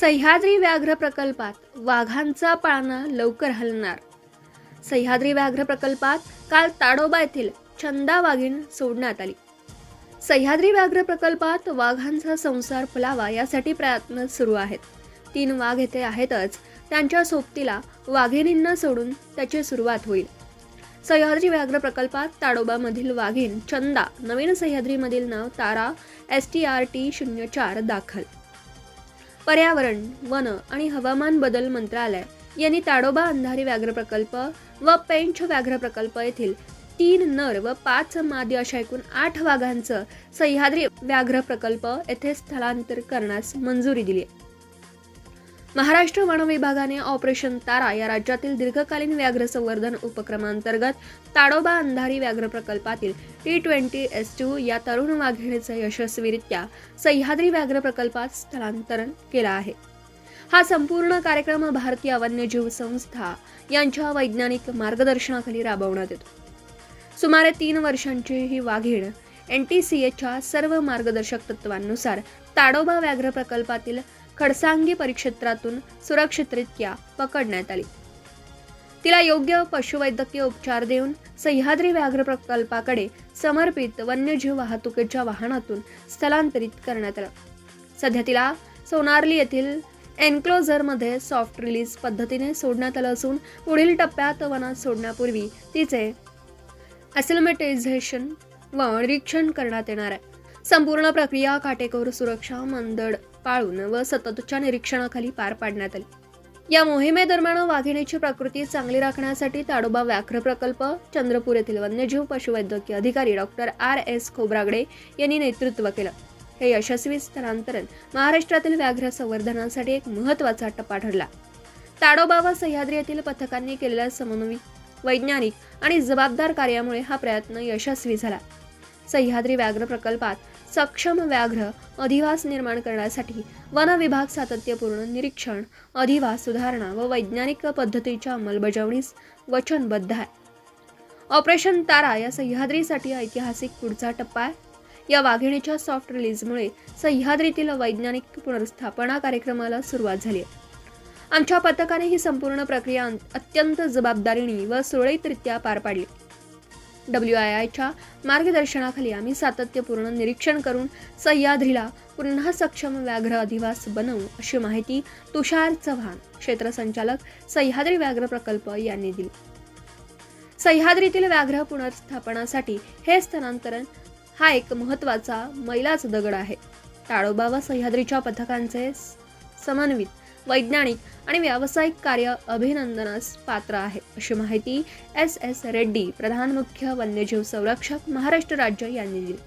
सह्याद्री व्याघ्र प्रकल्पात वाघांचा पाळणा लवकर हलणार. सह्याद्री व्याघ्र प्रकल्पात काल ताडोबा येथील चंदा वाघीण सोडण्यात आली. सह्याद्री व्याघ्र प्रकल्पात वाघांचा संसार फुलावा यासाठी प्रयत्न सुरू आहेत. तीन वाघ येथे आहेतच त्यांच्या सोबतीला वाघिणींना सोडून त्याची सुरुवात होईल. सह्याद्री व्याघ्र प्रकल्पात ताडोबामधील वाघीण चंदा नवीन सह्याद्रीमधील नाव Tara S T R T शून्य चार दाखल. पर्यावरण वन आणि हवामान बदल मंत्रालय यांनी ताडोबा अंधारी व्याघ्र प्रकल्प व पेंच व्याघ्र प्रकल्प येथील तीन नर व पाच मादी अशा एकूण आठ वाघांचं सह्याद्री व्याघ्र प्रकल्प येथे स्थलांतर करण्यास मंजुरी दिली आहे. महाराष्ट्र वन विभागाने ऑपरेशन तारा या राज्यातील दीर्घकालीन व्याघ्र संवर्धन उपक्रमांतर्गत ताडोबा अंधारी व्याघ्र प्रकल्पातील टी ट्वेंटी एस टू या तरुण वाघिणीचं यशस्वीरित्या सह्याद्री व्याघ्र प्रकल्पात स्थलांतरण केलं आहे. हा संपूर्ण कार्यक्रम भारतीय वन्यजीव संस्था यांच्या वैज्ञानिक मार्गदर्शनाखाली राबवण्यात येतो. सुमारे तीन वर्षांची ही वाघीण एन टी सी एच्या सर्व मार्गदर्शक तत्वांनुसार ताडोबा व्याघ्र प्रकल्पातील खडसांगी परिक्षेत्रातून सुरक्षितरित्या पकडण्यात आली. तिला योग्य पशुवैद्यकीय उपचार देऊन सह्याद्री व्याघ्र प्रकल्पाकडे समर्पित वन्यजीव वाहतुकीच्या वाहनातून स्थलांतरित करण्यात आलं. सध्या तिला सोनारली येथील एन्क्लोजरमध्ये सॉफ्ट रिलीज पद्धतीने सोडण्यात आलं असून पुढील टप्प्यात वनात सोडण्यापूर्वी तिचे ॲसिलमेटायझेशन व निरीक्षण करण्यात येणार आहे. संपूर्ण प्रक्रिया काटेकोर सुरक्षा मंदड पाळून व सततच्या निरीक्षणाखाली पार पाडण्यात आली. या मोहिमेदरम्यान वाघिणीची प्रकृती चांगली राखण्यासाठी ताडोबा व्याघ्र प्रकल्प चंद्रपूर येथील वन्यजीव पशुवैद्यकीय अधिकारी डॉक्टर आर. एस. खोब्रागडे यांनी नेतृत्व केलं. हे यशस्वी स्थलांतरण महाराष्ट्रातील व्याघ्र संवर्धनासाठी एक महत्त्वाचा टप्पा ठरला. ताडोबा व सह्याद्री येथील पथकांनी केलेल्या समन्वित वैज्ञानिक आणि जबाबदार कार्यामुळे हा प्रयत्न यशस्वी झाला. सह्याद्री व्याघ्र प्रकल्पात सक्षम व्याघ्र अधिवास निर्माण करण्यासाठी वन विभाग सातत्यपूर्ण निरीक्षण अधिवास सुधारणा व वैज्ञानिक पद्धतीच्या अंमलबजावणीस वचनबद्ध आहे. ऑपरेशन तारा या सह्याद्रीसाठी ऐतिहासिक पुढचा टप्पा आहे. या वाघिणीच्या सॉफ्ट रिलीजमुळे सह्याद्रीतील वैज्ञानिक पुनर्स्थापना कार्यक्रमाला सुरुवात झाली आहे. आमच्या पथकाने ही संपूर्ण प्रक्रिया अत्यंत जबाबदारीने व सुरळीतरित्या पार पाडली. डब्ल्यू आय आयच्या मार्गदर्शनाखाली आम्ही सातत्यपूर्ण निरीक्षण करून सह्याद्रीला पुन्हा सक्षम व्याघ्र अधिवास बनवू अशी माहिती तुषार चव्हाण क्षेत्रसंचालक सह्याद्री व्याघ्र प्रकल्प यांनी दिली. सह्याद्रीतील व्याघ्र पुनर्स्थापनासाठी हे स्थलांतरण हा एक महत्त्वाचा मैलाच दगड आहे. ताडोबा व सह्याद्रीच्या पथकांचे समन्वित वैज्ञानिक आणि व्यावसायिक कार्य अभिनंदनास पात्र आहे. अशी माहिती एस. एस. रेड्डी प्रधान मुख्य वन्यजीव संरक्षक महाराष्ट्र राज्य यांनी दिली.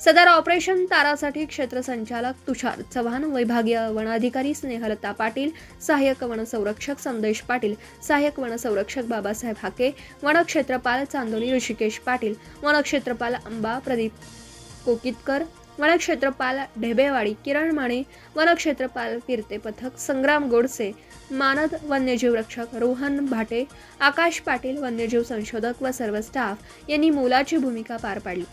सदर ऑपरेशन तारासाठी क्षेत्र संचालक तुषार चव्हाण विभागीय वनाधिकारी स्नेहलता पाटील सहाय्यक वनसंरक्षक संदेश पाटील सहाय्यक वनसंरक्षक बाबासाहेब हाके वनक्षेत्रपाल चांदोली ऋषिकेश पाटील वनक्षेत्रपाल अंबा प्रदीप कोकितकर वनक्षेत्रपाल ढेबेवाडी किरण माने वनक्षेत्रपाल फिरते पथक संग्राम गोडसे मानद वन्यजीव रक्षक रोहन भाटे आकाश पाटील वन्यजीव संशोधक व सर्व स्टाफ यांनी मोलाची भूमिका पार पाडली.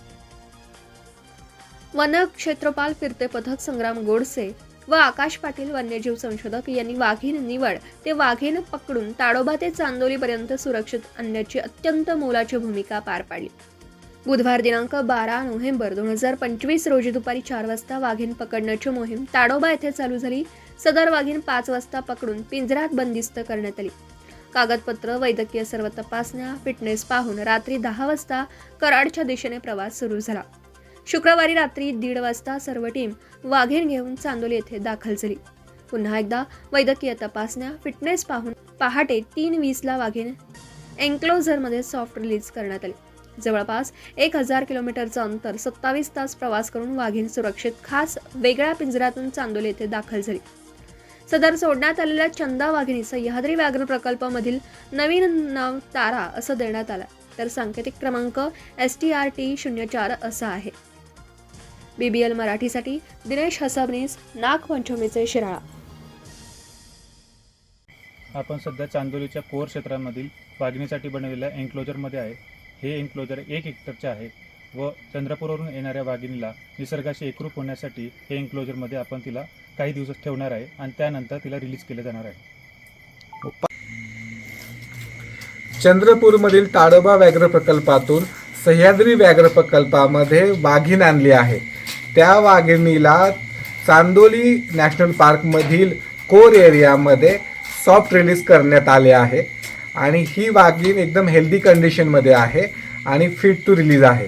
वनक्षेत्रपाल फिरते पथक संग्राम गोडसे व आकाश पाटील वन्यजीव संशोधक यांनी वाघीण निवड ते वाघीण पकडून ताडोबा ते चांदोलीपर्यंत सुरक्षित आणण्याची अत्यंत मोलाची भूमिका पार पाडली. बुधवार दिनांक बारा नोव्हेंबर दोन हजार पंचवीस रोजी दुपारी चार वाजता वाघीण पकडण्याची मोहीम ताडोबा येथे चालू झाली. सदर वाघीण पाच वाजता पकडून पिंजऱ्यात बंदिस्त करण्यात आली. कागदपत्र वैद्यकीय सर्व तपासण्या फिटनेस पाहून रात्री दहा वाजता कराडच्या दिशेने प्रवास सुरू झाला. शुक्रवारी रात्री दीड वाजता सर्व टीम वाघीण घेऊन चांदोली येथे दाखल झाली. पुन्हा एकदा वैद्यकीय तपासण्या फिटनेस पाहून पहाटे तीन वीसला वाघीण एन्क्लोजरमध्ये सॉफ्ट रिलीज करण्यात आली. जवळपास एक हजार किलोमीटरचं अंतर सत्तावीस तास प्रवास करून वाघीण सुरक्षित खास वेगळ्या पिंजऱ्यातून चांदोली येथे दाखल झाली. सदर सोडण्यात आलेल्या चंदा वाघिणी सह्याद्री व्याघ्र प्रकल्पामधील नवीन नाव तारा असं देण्यात आलं. तर सांकेतिक क्रमांक एस टी आर टी शून्य चार असा आहे. बीबीएल मराठीसाठी दिनेश हसबनीस नागपंचमीचे शिराळा. आपण सध्या चांदोलीच्या कोर क्षेत्रामधील वाघिणीसाठी बनवलेल्या एन्क्लोजरमध्ये आहे. हे एन्क्लोजर एक हेक्टरचे आहे व चंद्रपूरवरून येणाऱ्या वाघिणीला निसर्गाशी एकरूप होण्यासाठी हे एन्क्लोजरमध्ये आपण तिला काही दिवस ठेवणार आहे आणि त्यानंतर तिला रिलीज केलं जाणार आहे. चंद्रपूरमधील ताडोबा व्याघ्र प्रकल्पातून सह्याद्री व्याघ्र प्रकल्पामध्ये वाघीण आणली आहे. त्या वाघिणीला चांदोली नॅशनल पार्कमधील कोर एरियामध्ये सॉफ्ट रिलीज करण्यात आले आहे. आणि ही वाघीण एकदम हेल्दी कंडिशनमध्ये आहे आणि फिट टू रिलीज आहे.